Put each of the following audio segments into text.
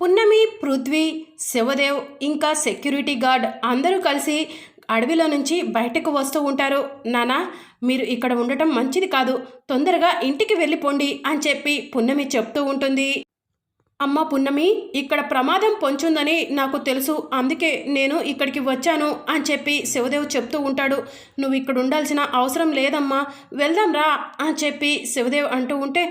పున్నమి పృథ్వీ శివదేవ్ ఇంకా security guard అందరూ కలిసి అడవిలో నుంచి బయటకు వస్తూ ఉంటారు. నానా మీరు ఇక్కడ ఉండటం మంచిది కాదు. తొందరగా ఇంటికి వెళ్ళిపోండి అని చెప్పి పున్నమి చెప్తూ ఉంటుంది. అమ్మ పున్నమి ఇక్కడ ప్రమాదం పొంచుందని నాకు తెలుసు. అందుకే నేను ఇక్కడికి వచ్చాను అని చెప్పి శివదేవ్ చెప్తూ ఉంటాడు. నువ్వు ఇక్కడ ఉండాల్సిన అవసరం లేదమ్మా. వెళ్దాం రా అని చెప్పి శివదేవ్ అంటూ ఉంటే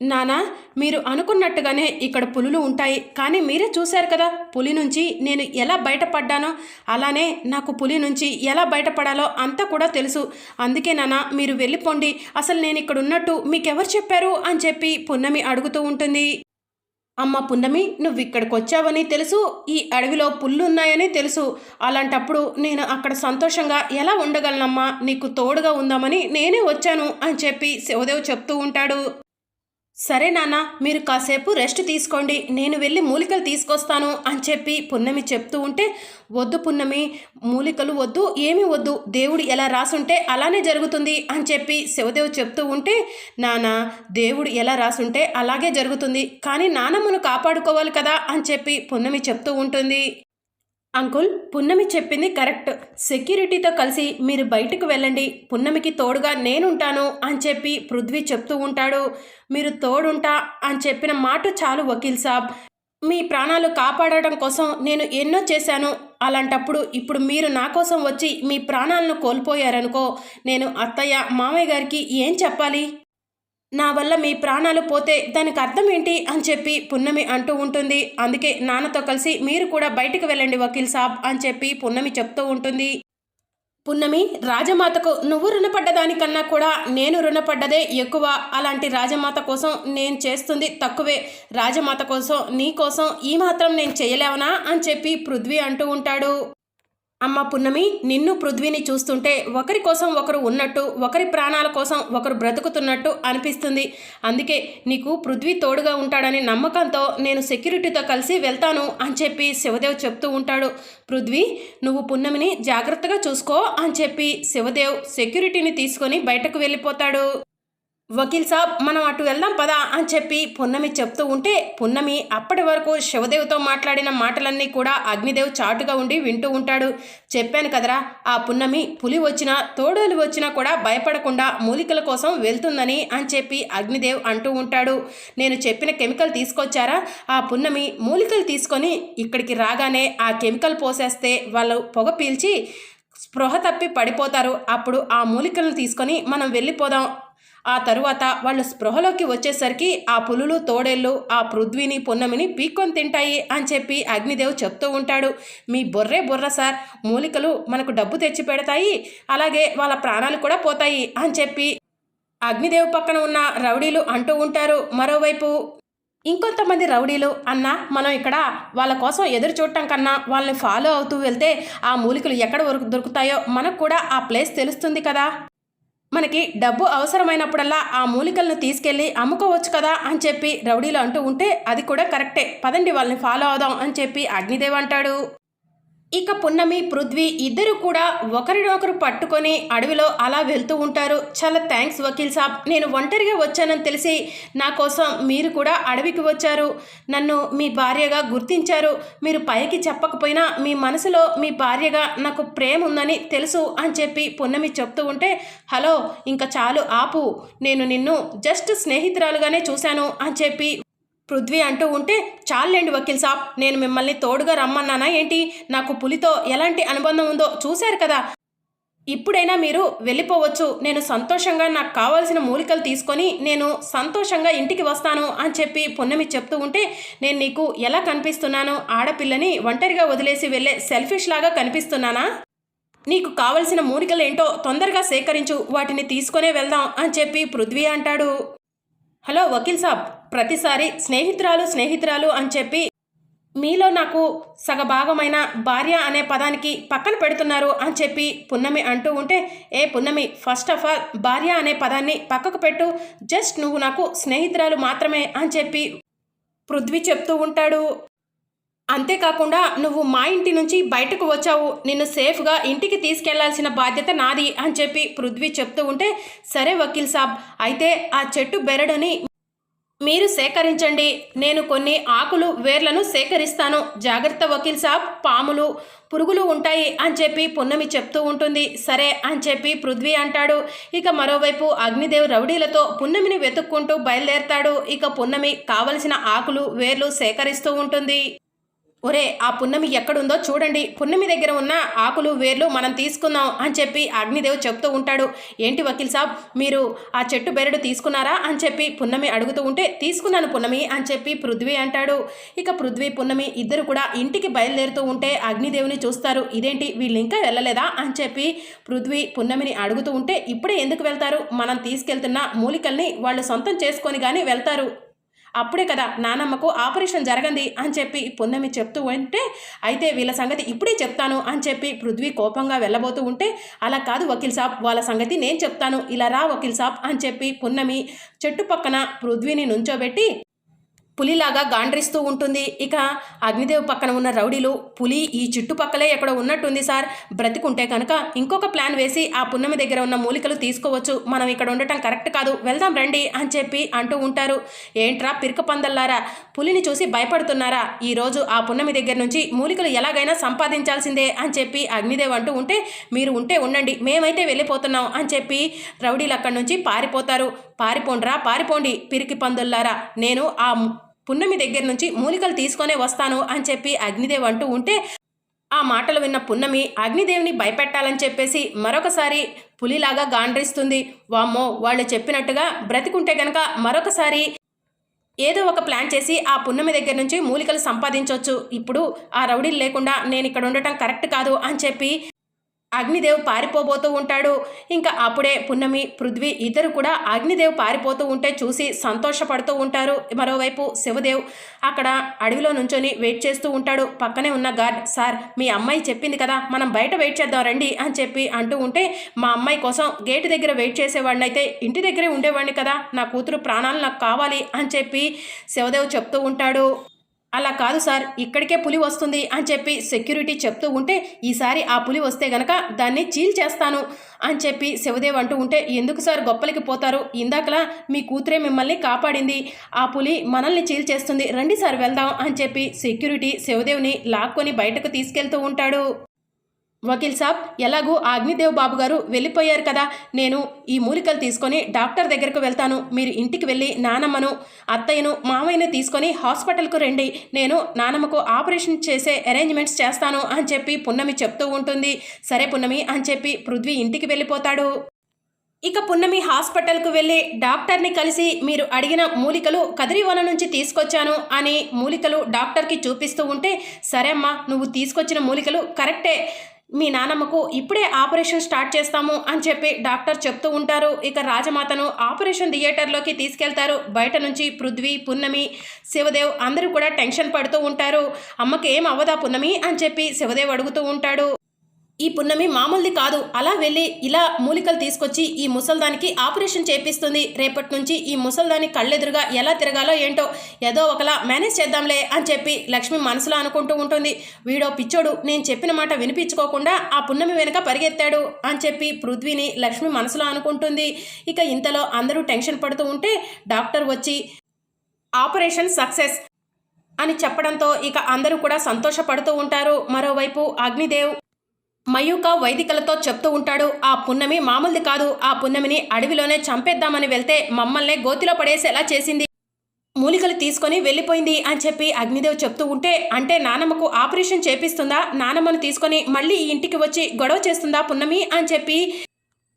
నానా మీరు అనుకున్నట్టుగానే ఇక్కడ పులులు ఉంటాయి కానీ మీరే చూశారు కదా పులి నుంచి నేను ఎలా బయటపడ్డానో. అలానే నాకు పులి నుంచి ఎలా బయటపడాలో అంతా కూడా తెలుసు. అందుకే నానా మీరు వెళ్ళిపోండి అసలు నేను ఇక్కడ ఉన్నట్టు మీకెవరు చెప్పారు అని చెప్పి పున్నమి అడుగుతూ ఉంటుంది. అమ్మ పున్నమి నువ్వు ఇక్కడికి వచ్చావని తెలుసు ఈ అడవిలో పుల్లు ఉన్నాయని తెలుసు. అలాంటప్పుడు నేను అక్కడ సంతోషంగా ఎలా ఉండగలనమ్మా నీకు తోడుగా ఉందామని నేనే వచ్చాను అని చెప్పి శివదేవ్ చెప్తూ ఉంటాడు. సరే నాన్న మీరు కాసేపు రెస్ట్ తీసుకోండి. నేను వెళ్ళి మూలికలు తీసుకొస్తాను అని చెప్పి పున్నమి చెప్తూ ఉంటే వద్దు పున్నమి మూలికలు వద్దు ఏమీ వద్దు. దేవుడు ఎలా రాసుంటే అలానే జరుగుతుంది అని చెప్పి శివదేవ్ చెప్తూ ఉంటే నాన్న దేవుడు ఎలా రాసుంటే అలాగే జరుగుతుంది. కానీ నానమ్మను కాపాడుకోవాలి కదా అని చెప్పి పున్నమి చెప్తూ ఉంటుంది. అంకుల్ పున్నమి చెప్పింది కరెక్ట్. సెక్యూరిటీతో కలిసి మీరు బయటకు వెళ్ళండి. పున్నమికి తోడుగా నేనుంటాను అని చెప్పి పృథ్వీ చెప్తూ ఉంటాడు. మీరు తోడుంటా అని చెప్పిన మాట చాలు వకీల్ సాబ్. మీ ప్రాణాలు కాపాడటం కోసం నేను ఎన్నో చేశాను. అలాంటప్పుడు ఇప్పుడు మీరు నా కోసం వచ్చి మీ ప్రాణాలను కోల్పోయారనుకో నేను అత్తయ్య మామయ్య గారికి ఏం చెప్పాలి? నా వల్ల మీ ప్రాణాలు పోతే దానికి అర్థం ఏంటి అని చెప్పి పున్నమి అంటూ ఉంటుంది. అందుకే నాన్నతో కలిసి మీరు కూడా బయటకు వెళ్ళండి వకీల్ సాబ్ అని చెప్పి పున్నమి చెప్తూ ఉంటుంది. పున్నమి రాజమాతకు నువ్వు రుణపడ్డదానికన్నా కూడా నేను రుణపడ్డదే ఎక్కువ. అలాంటి రాజమాత కోసం నేను చేస్తుంది తక్కువే. రాజమాత కోసం నీ కోసం ఈ మాత్రం నేను చేయలేవనా అని చెప్పి పృథ్వీ అంటూ ఉంటాడు. అమ్మ పున్నమి నిన్ను పృథ్వీని చూస్తుంటే ఒకరి కోసం ఒకరు ఉన్నట్టు ఒకరి ప్రాణాల కోసం ఒకరు బ్రతుకుతున్నట్టు అనిపిస్తుంది. అందుకే నీకు పృథ్వీ తోడుగా ఉంటాడని నమ్మకంతో నేను సెక్యూరిటీతో కలిసి వెళ్తాను అని చెప్పి శివదేవ్ చెప్తూ ఉంటాడు. పృథ్వీ నువ్వు పున్నమిని జాగ్రత్తగా చూసుకో అని చెప్పి శివదేవ్ సెక్యూరిటీని తీసుకొని బయటకు వెళ్ళిపోతాడు. వకీల్ సాబ్ మనం అటు వెళ్దాం పదా అని చెప్పి పున్నమి చెప్తూ ఉంటే పున్నమి అప్పటి వరకు శివదేవ్తో మాట్లాడిన మాటలన్నీ కూడా అగ్నిదేవ్ చాటుగా ఉండి వింటూ ఉంటాడు. చెప్పాను కదరా ఆ పున్నమి పులి వచ్చినా తోడోలు వచ్చినా కూడా భయపడకుండా మూలికల కోసం వెళ్తుందని అని చెప్పి అగ్నిదేవ్ అంటూ ఉంటాడు. నేను చెప్పిన కెమికల్ తీసుకొచ్చారా? ఆ పున్నమి మూలికలు తీసుకొని ఇక్కడికి రాగానే ఆ కెమికల్ పోసేస్తే వాళ్ళు పొగ పీల్చి స్పృహ తప్పి పడిపోతారు. అప్పుడు ఆ మూలికలను తీసుకొని మనం వెళ్ళిపోదాం ఆ తరువాత వాళ్ళు స్పృహలోకి వచ్చేసరికి ఆ పులులు తోడేళ్ళు ఆ పృథ్వీని పొన్నమిని పీక్కొని తింటాయి అని చెప్పి అగ్నిదేవ్ చెప్తూ ఉంటాడు. మీ బొర్రే బుర్ర సార్ మూలికలు మనకు డబ్బు తెచ్చి పెడతాయి అలాగే వాళ్ళ ప్రాణాలు కూడా పోతాయి అని చెప్పి అగ్నిదేవ్ పక్కన ఉన్న రౌడీలు అంటూ ఉంటారు. మరోవైపు ఇంకొంతమంది రౌడీలు అన్న మనం ఇక్కడ వాళ్ళ కోసం ఎదురు చూడటం కన్నా వాళ్ళని ఫాలో అవుతూ వెళ్తే ఆ మూలికలు ఎక్కడ వరకు దొరుకుతాయో మనకు కూడా ఆ ప్లేస్ తెలుస్తుంది కదా. మనకి డబ్బు అవసరమైనప్పుడల్లా ఆ మూలికలను తీసుకెళ్ళి అమ్ముకోవచ్చు కదా అని చెప్పి రౌడీలు అంటూ ఉంటే అది కూడా కరెక్టే. పదండి వాళ్ళని ఫాలో అవుదాం అని చెప్పి అగ్నిదేవ్ అంటాడు. ఇక పున్నమి పృథ్వీ ఇద్దరు కూడా ఒకరినొకరు పట్టుకొని అడవిలో అలా వెళ్తూ ఉంటారు. చాలా థ్యాంక్స్ వకీల్ సాబ్. నేను ఒంటరిగా వచ్చానని తెలిసి నా కోసం మీరు కూడా అడవికి వచ్చారు. నన్ను మీ భార్యగా గుర్తించారు. మీరు పైకి చెప్పకపోయినా మీ మనసులో మీ భార్యగా నాకు ప్రేమ ఉందని తెలుసు అని చెప్పి పున్నమి చెప్తూ ఉంటే హలో ఇంకా చాలు ఆపు. నేను నిన్ను జస్ట్ స్నేహితురాలుగానే చూశాను అని చెప్పి పృథ్వీ అంటూ ఉంటే చాలండి వకీల్ సాబ్ నేను మిమ్మల్ని తోడుగా రమ్మన్నానా ఏంటి? నాకు పులితో ఎలాంటి అనుబంధం ఉందో చూశారు కదా. ఇప్పుడైనా మీరు వెళ్ళిపోవచ్చు. నేను సంతోషంగా నాకు కావాల్సిన మూలికలు తీసుకొని నేను సంతోషంగా ఇంటికి వస్తాను అని చెప్పి పున్నమి చెప్తూ ఉంటే నేను నీకు ఎలా కనిపిస్తున్నాను? ఆడపిల్లని ఒంటరిగా వదిలేసి వెళ్ళే సెల్ఫిష్ లాగా కనిపిస్తున్నానా? నీకు కావలసిన మూలికలు ఏంటో తొందరగా సేకరించు. వాటిని తీసుకొనే వెళ్దాం అని చెప్పి పృథ్వీ అంటాడు. హలో వకీల్ సాబ్ ప్రతిసారి స్నేహితురాలు స్నేహితురాలు అని చెప్పి మీలో నాకు సగభాగమైన భార్య అనే పదానికి పక్కన పెడుతున్నారు అని చెప్పి పున్నమి అంటూ ఉంటే ఏ పున్నమి ఫస్ట్ ఆఫ్ ఆల్ భార్య అనే పదాన్ని పక్కకు పెట్టు. జస్ట్ నువ్వు నాకు స్నేహితురాలు మాత్రమే అని చెప్పి పృథ్వీ చెప్తూ ఉంటాడు. అంతేకాకుండా నువ్వు మా ఇంటి నుంచి బయటకు వచ్చావు. నిన్ను సేఫ్గా ఇంటికి తీసుకెళ్ళాల్సిన బాధ్యత నాది అని చెప్పి పృథ్వీ చెప్తూ ఉంటే సరే వకీల్ సాబ్ అయితే ఆ చెట్టు బెరడుని మీరు సేకరించండి. నేను కొన్ని ఆకులు వేర్లను సేకరిస్తాను. జాగ్రత్త వకీల్ సాబ్ పాములు పురుగులు ఉంటాయి అని చెప్పి పున్నమి చెప్తూ ఉంటుంది. సరే అని చెప్పి పృథ్వీ అంటాడు. ఇక మరోవైపు అగ్నిదేవ్ రౌడీలతో పున్నమిని వెతుక్కుంటూ బయలుదేరతాడు. ఇక పున్నమి కావలసిన ఆకులు వేర్లు సేకరిస్తూ ఉంటుంది. ఒరే ఆ పున్నమి ఎక్కడుందో చూడండి. పున్నమి దగ్గర ఉన్న ఆకులు వేర్లు మనం తీసుకుందాం అని చెప్పి అగ్నిదేవ్ చెప్తూ ఉంటాడు. ఏంటి వకీల్ సాబ్? మీరు ఆ చెట్టు బెరడు తీసుకున్నారా అని చెప్పి పున్నమి అడుగుతూ ఉంటే తీసుకున్నాను పున్నమి అని చెప్పి పృథ్వీ అంటాడు. ఇక పృథ్వీ పున్నమి ఇద్దరు కూడా ఇంటికి బయలుదేరుతూ ఉంటే అగ్నిదేవుని చూస్తారు. ఇదేంటి? వీళ్ళు ఇంకా వెళ్ళలేదా అని చెప్పి పృథ్వీ పున్నమిని అడుగుతూ ఉంటే ఇప్పుడే ఎందుకు వెళ్తారు? మనం తీసుకెళ్తున్న మూలికల్ని వాళ్ళు సొంతం చేసుకొని కానీ వెళ్తారు. అప్పుడే కదా నానమ్మకు ఆపరేషన్ జరగంది అని చెప్పి పున్నమి చెప్తూ ఉంటే అయితే వీళ్ళ సంగతి ఇప్పుడే చెప్తాను అని చెప్పి పృథ్వీ కోపంగా వెళ్ళబోతూ ఉంటే అలా కాదు వకీల్ సాబ్ వాళ్ళ సంగతి నేను చెప్తాను. ఇలా రా వకీల్ సాబ్ అని చెప్పి పున్నమి చెట్టు పక్కన పృథ్వీని నుంచోబెట్టి పులిలాగా గాండ్రిస్తూ ఉంటుంది. ఇక అగ్నిదేవ్ పక్కన ఉన్న రౌడీలు పులి ఈ చుట్టుపక్కలే ఎక్కడ ఉన్నట్టుంది సార్. బ్రతికుంటే కనుక ఇంకొక ప్లాన్ వేసి ఆ పున్నమి దగ్గర ఉన్న మూలికలు తీసుకోవచ్చు. మనం ఇక్కడ ఉండటం కరెక్ట్ కాదు. వెళ్దాం రండి అని చెప్పి అంటూ ఉంటారు. ఏంట్రా పిరక పందల్లారా? పులిని చూసి భయపడుతున్నారా? ఈరోజు ఆ పున్నమి దగ్గర నుంచి మూలికలు ఎలాగైనా సంపాదించాల్సిందే అని చెప్పి అగ్నిదేవ్ అంటూ ఉంటే మీరు ఉంటే ఉండండి. మేమైతే వెళ్ళిపోతున్నాం అని చెప్పి రౌడీలు అక్కడి నుంచి పారిపోతారు. పారిపోండ్రా పారిపోండి పిరికి పందుల్లారా. నేను ఆ పున్నమి దగ్గర నుంచి మూలికలు తీసుకొనే వస్తాను అని చెప్పి అగ్నిదేవ్ అంటూ ఉంటే ఆ మాటలు విన్న పున్నమి అగ్నిదేవిని భయపెట్టాలని చెప్పేసి మరొకసారి పులిలాగా గాండ్రిస్తుంది. వామ్మో వాళ్ళు చెప్పినట్టుగా బ్రతికుంటే గనక మరొకసారి ఏదో ఒక ప్లాన్ చేసి ఆ పున్నమి దగ్గర నుంచి మూలికలు సంపాదించవచ్చు ఇప్పుడు ఆ రౌడీలు లేకుండా నేను ఇక్కడ ఉండటం కరెక్ట్ కాదు అని చెప్పి అగ్నిదేవ్ పారిపోబోతూ ఉంటాడు. ఇంకా అప్పుడే పున్నమి పృథ్వీ ఇద్దరు కూడా అగ్నిదేవ్ పారిపోతూ ఉంటే చూసి సంతోషపడుతూ ఉంటారు. మరోవైపు శివదేవ్ అక్కడ అడవిలో నుంచొని వెయిట్ చేస్తూ ఉంటాడు. పక్కనే ఉన్న గార్డ్ సార్ మీ అమ్మాయి చెప్పింది కదా మనం బయట వెయిట్ చేద్దాం రండి అని చెప్పి అంటూ ఉంటే మా అమ్మాయి కోసం గేటు దగ్గర వెయిట్ చేసేవాడిని అయితే ఇంటి దగ్గరే ఉండేవాడిని కదా నా కూతురు ప్రాణాలు నాకు కావాలి అని చెప్పి శివదేవ్ చెప్తూ ఉంటాడు. అలా కాదు సార్ ఇక్కడికే పులి వస్తుంది అని చెప్పి సెక్యూరిటీ చెప్తూ ఉంటే ఈసారి ఆ పులి వస్తే గనక దాన్ని చీల్ చేస్తాను అని చెప్పి శివదేవ్ అంటూ ఉంటే ఎందుకు సార్ గొప్పలకి పోతారు? ఇందాకలా మీ కూతురే మిమ్మల్ని కాపాడింది. ఆ పులి మనల్ని చీల్ చేస్తుంది. రండి సార్ వెళ్దాం అని చెప్పి సెక్యూరిటీ శివదేవ్ని లాక్కొని బయటకు తీసుకెళ్తూ ఉంటాడు. వకీల్ సాబ్ ఎలాగూ అగ్నిదేవ్ బాబు గారు వెళ్ళిపోయారు కదా నేను ఈ మూలికలు తీసుకొని డాక్టర్ దగ్గరకు వెళ్తాను. మీరు ఇంటికి వెళ్ళి నానమ్మను అత్తయ్యను మామయ్యను తీసుకొని హాస్పిటల్కు రండి. నేను నానమ్మకు ఆపరేషన్ చేసే అరేంజ్మెంట్స్ చేస్తాను అని చెప్పి పున్నమి చెప్తూ ఉంటుంది. సరే పున్నమి అని చెప్పి పృథ్వీ ఇంటికి వెళ్ళిపోతాడు. ఇక పున్నమి హాస్పిటల్కు వెళ్ళి డాక్టర్ని కలిసి మీరు అడిగిన మూలికలు కదిరివన నుంచి తీసుకొచ్చాను అని మూలికలు డాక్టర్కి చూపిస్తూ ఉంటే సరే అమ్మా నువ్వు తీసుకొచ్చిన మూలికలు కరెక్టే. మీ నానమ్మకు ఇప్పుడే ఆపరేషన్ స్టార్ట్ చేస్తాము అని చెప్పి డాక్టర్ చెప్తూ ఉంటారు. ఇక రాజమాతను ఆపరేషన్ థియేటర్లోకి తీసుకెళ్తారు. బయట నుంచి పృథ్వీ పున్నమి శివదేవ్ అందరూ కూడా టెన్షన్ పడుతూ ఉంటారు. అమ్మకి ఏం అవ్వదా పున్నమి అని చెప్పి శివదేవ్ అడుగుతూ ఉంటాడు. ఈ పున్నమి మామూలుది కాదు. అలా వెళ్ళి ఇలా మూలికలు తీసుకొచ్చి ఈ ముసల్దానికి ఆపరేషన్ చేపిస్తుంది. రేపటి నుంచి ఈ ముసల్దాని కళ్ళెదురుగా ఎలా తిరగాలో ఏంటో ఏదో ఒకలా మేనేజ్ చేద్దాంలే అని చెప్పి లక్ష్మి మనసులో అనుకుంటూ ఉంటుంది. వీడో పిచ్చోడు నేను చెప్పిన మాట వినిపించుకోకుండా ఆ పున్నమి వెనుక పరిగెత్తాడు అని చెప్పి పృథ్వీని లక్ష్మి మనసులో అనుకుంటుంది. ఇక ఇంతలో అందరూ టెన్షన్ పడుతూ ఉంటే డాక్టర్ వచ్చి ఆపరేషన్ సక్సెస్ అని చెప్పడంతో ఇక అందరూ కూడా సంతోషపడుతూ ఉంటారు. మరోవైపు అగ్నిదేవ్ మయూక వైదికలతో చెప్తూ ఉంటాడు ఆ పున్నమి మామూలుది కాదు. ఆ పున్నమిని అడవిలోనే చంపేద్దామని వెళ్తే మమ్మల్నే గోతిలో పడేసేలా చేసింది. మూలికలు తీసుకొని వెళ్ళిపోయింది అని చెప్పి అగ్నిదేవ్ చెప్తూ ఉంటే అంటే నానమ్మకు ఆపరేషన్ చేపిస్తుందా? నానమ్మను తీసుకొని మళ్ళీ ఈ ఇంటికి వచ్చి గొడవ చేస్తుందా పున్నమి? అని చెప్పి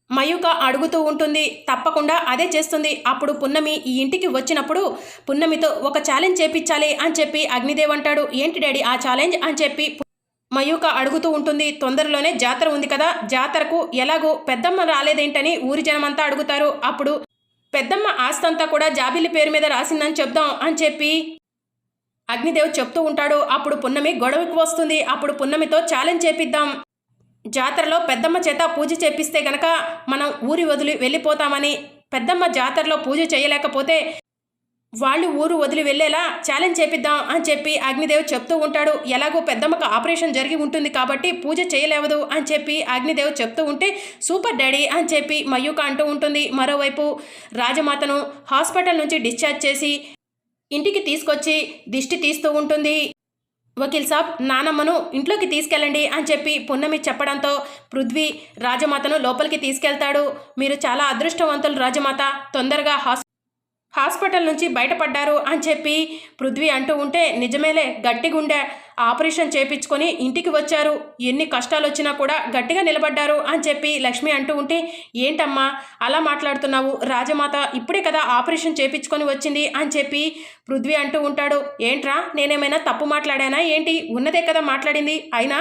మయూక అడుగుతూ ఉంటుంది. తప్పకుండా అదే చేస్తుంది. అప్పుడు పున్నమి ఈ ఇంటికి వచ్చినప్పుడు పున్నమితో ఒక ఛాలెంజ్ చేపించాలి అని చెప్పి అగ్నిదేవ్ అంటాడు. ఏంటి డాడీ ఆ ఛాలెంజ్? అని చెప్పి మయూక అడుగుతూ ఉంటుంది తొందరలోనే జాతర ఉంది కదా జాతరకు ఎలాగో పెద్దమ్మ రాలేదేంటని ఊరి జనమంతా అడుగుతారు. అప్పుడు పెద్దమ్మ ఆస్తంతా కూడా జాబిల్లి పేరు మీద రాసిందని చెప్దాం అని చెప్పి అగ్నిదేవ్ చెప్తూ ఉంటాడు. అప్పుడు పున్నమి గొడవకు వస్తుంది. అప్పుడు పున్నమితో ఛాలెంజ్ చేపిద్దాం. జాతరలో పెద్దమ్మ చేత పూజ చేపిస్తే గనక మనం ఊరి వదిలి వెళ్ళిపోతామని పెద్దమ్మ జాతరలో పూజ చేయలేకపోతే వాళ్ళు ఊరు వదిలి వెళ్ళేలా ఛాలెంజ్ చేపిద్దాం అని చెప్పి అగ్నిదేవ్ చెప్తూ ఉంటాడు. ఎలాగో పెద్దమ్మకు ఆపరేషన్ జరిగి ఉంటుంది కాబట్టి పూజ చేయలేవదు అని చెప్పి అగ్నిదేవ్ చెప్తూ ఉంటే సూపర్ డాడీ అని చెప్పి మయూక అంటూ ఉంటుంది. మరోవైపు రాజమాతను హాస్పిటల్ నుంచి డిశ్చార్జ్ చేసి ఇంటికి తీసుకొచ్చి దిష్టి తీస్తూ ఉంటుంది. వకీల్ సాబ్ నానమ్మను ఇంట్లోకి తీసుకెళ్ళండి అని చెప్పి పున్నమి చెప్పడంతో పృథ్వీ రాజమాతను లోపలికి తీసుకెళ్తాడు. మీరు చాలా అదృష్టవంతులు రాజమాత. తొందరగా హాస్ హాస్పిటల్ నుంచి బయటపడ్డారు అని చెప్పి పృథ్వీ అంటూ ఉంటే నిజమేలే గట్టిగుండె ఆపరేషన్ చేపించుకొని ఇంటికి వచ్చారు. ఎన్ని కష్టాలు వచ్చినా కూడా గట్టిగా నిలబడ్డారు అని చెప్పి లక్ష్మి అంటూ ఉంటే ఏంటమ్మా అలా మాట్లాడుతున్నావు? రాజమాత ఇప్పుడే కదా ఆపరేషన్ చేపించుకొని వచ్చింది అని చెప్పి పృథ్వీ అంటూ ఉంటాడు. ఏంట్రా నేనేమైనా తప్పు మాట్లాడానా? ఏంటి? ఉన్నదే కదా మాట్లాడింది. అయినా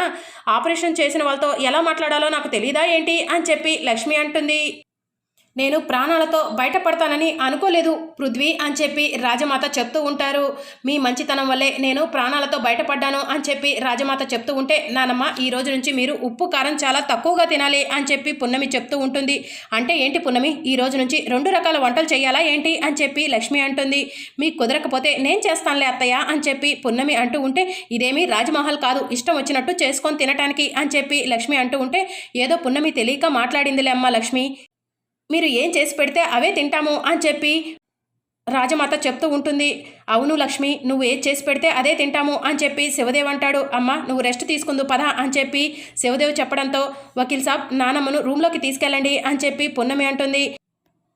ఆపరేషన్ చేసిన వాళ్ళతో ఎలా మాట్లాడాలో నాకు తెలియదా ఏంటి? అని చెప్పి లక్ష్మి అంటుంది. నేను ప్రాణాలతో బయటపడతానని అనుకోలేదు పృథ్వీ అని చెప్పి రాజమాత చెప్తూ ఉంటారు. మీ మంచితనం వల్లే నేను ప్రాణాలతో బయటపడ్డాను అని చెప్పి రాజమాత చెప్తూ ఉంటే నానమ్మ ఈ రోజు నుంచి మీరు ఉప్పు కారం చాలా తక్కువగా తినాలి అని చెప్పి పున్నమి చెప్తూ ఉంటుంది. అంటే ఏంటి పున్నమి? ఈ రోజు నుంచి రెండు రకాల వంటలు చేయాలా ఏంటి? అని చెప్పి లక్ష్మి అంటుంది. మీకు కుదరకపోతే నేను చేస్తానులే అత్తయ్య అని చెప్పి పున్నమి అంటూ ఉంటే ఇదేమీ రాజమహల్ కాదు ఇష్టం వచ్చినట్టు చేసుకొని తినటానికి అని చెప్పి లక్ష్మి అంటూ ఉంటే ఏదో పున్నమి తెలియక మాట్లాడిందిలే అమ్మ లక్ష్మి. మీరు ఏం చేసి పెడితే అవే తింటాము అని చెప్పి రాజమాత చెప్తూ ఉంటుంది. అవును లక్ష్మి నువ్వు ఏది చేసి పెడితే అదే తింటాము అని చెప్పి శివదేవ్ అంటాడు. అమ్మ నువ్వు రెస్ట్ తీసుకుందు పదా అని చెప్పి శివదేవ్ చెప్పడంతో వకీల్ సాబ్ నానమ్మను రూమ్లోకి తీసుకెళ్ళండి అని చెప్పి పున్నమి అంటుంది.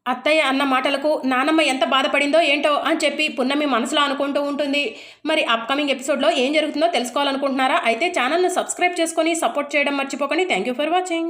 అత్తయ్య అన్న మాటలకు నానమ్మ ఎంత బాధపడిందో ఏంటో అని చెప్పి పున్నమి మనసులో అనుకుంటూ ఉంటుంది. మరి అప్కమింగ్ ఎపిసోడ్లో ఏం జరుగుతుందో తెలుసుకోవాలనుకుంటున్నారా? అయితే ఛానల్ను సబ్స్క్రైబ్ చేసుకొని సపోర్ట్ చేయడం మర్చిపోకండి. Thank you for watching